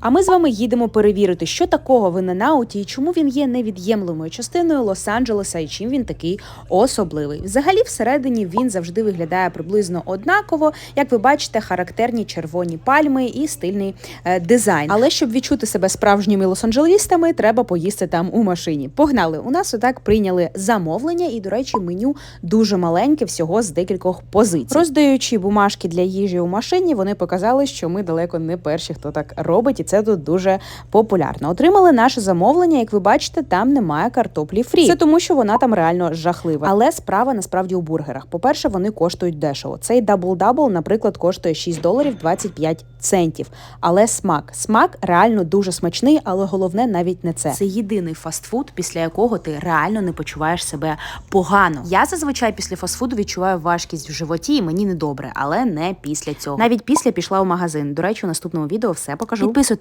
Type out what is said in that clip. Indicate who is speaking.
Speaker 1: А ми з вами їдемо перевірити, що такого в Іненауті і чому він є невід'ємлемою частиною Лос-Анджелеса і чим він такий особливий. Взагалі, всередині він завжди виглядає приблизно однаково. Як ви бачите, характерні червоні пальми і стильний е, дизайн. Але щоб відчути себе справжніми лос-анджелістами, треба поїсти там у машині. Погнали! У нас отак прийняли замовлення, і, до речі, меню дуже маленьке, всього з декількох позицій. Роздаючи бумажки для їжі у машині, вони показали, що ми далеко не перші, хто так робить, це тут дуже популярно. Отримали наше замовлення. Як ви бачите, там немає картоплі фрі. Це тому, що вона там реально жахлива. Але справа насправді у бургерах. По-перше, вони коштують дешево. Цей дабл-дабл, наприклад, коштує 6 доларів 25 центів. Але смак, смак реально дуже смачний, але головне навіть не це. Це єдиний фастфуд, після якого ти реально не почуваєш себе погано. Я зазвичай після фастфуду відчуваю важкість в животі, і мені недобре, але не після цього. Навіть після пішла в магазин. До речі, у наступному відео все покажу. Підписуйтесь